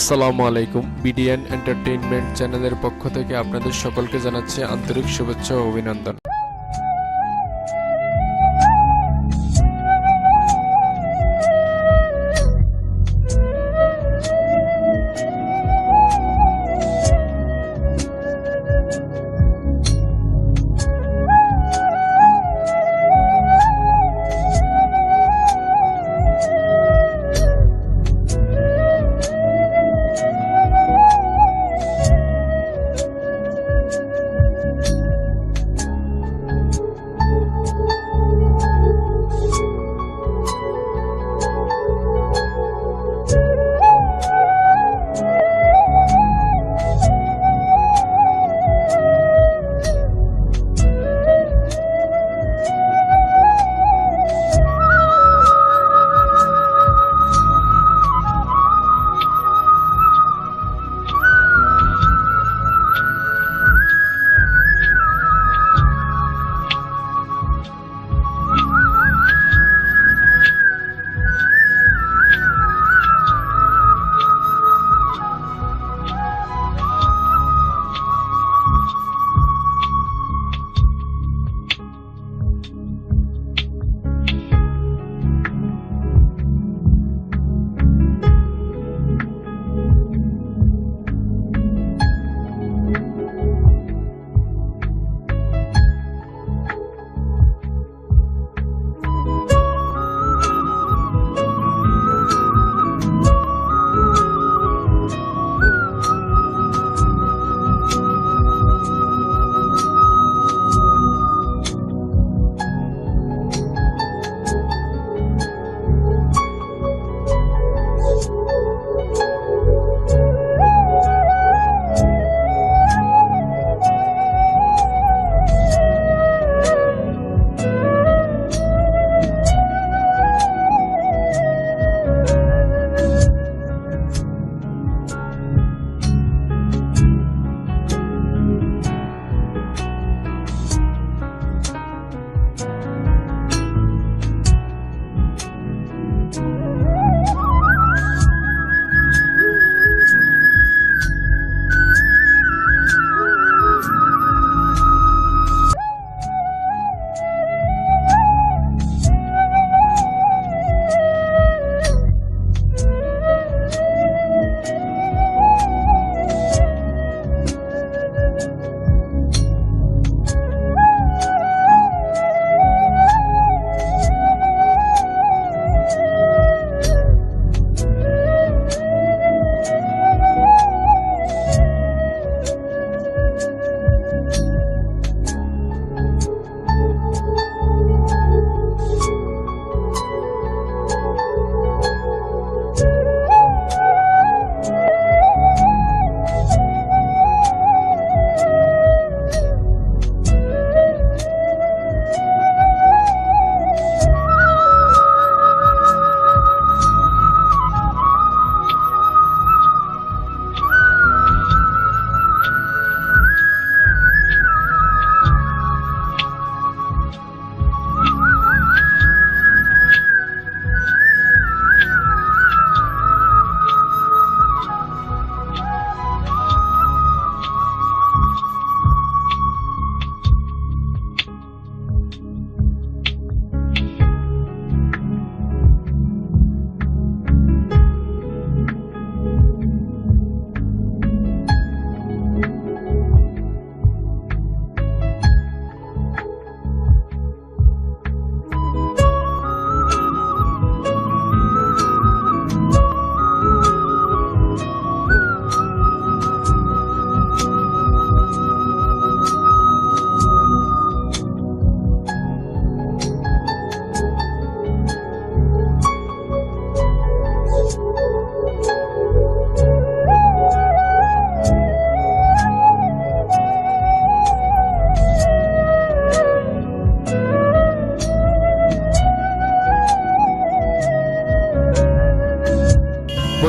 আসসালামু আলাইকুম। BDN entertainment চ্যানেলের পক্ষ থেকে আপনাদের সকলকে জানাচ্ছি আন্তরিক শুভেচ্ছা ও অভিনন্দন।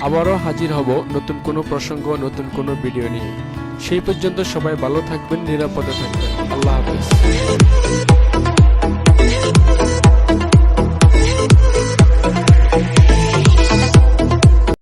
আবারও হাজির হব নতুন কোনো প্রসঙ্গ, নতুন কোনো ভিডিও নিয়ে। সেই পর্যন্ত সবাই ভালো থাকবেন, নিরাপদে থাকবেন। আল্লাহ হাফেজ।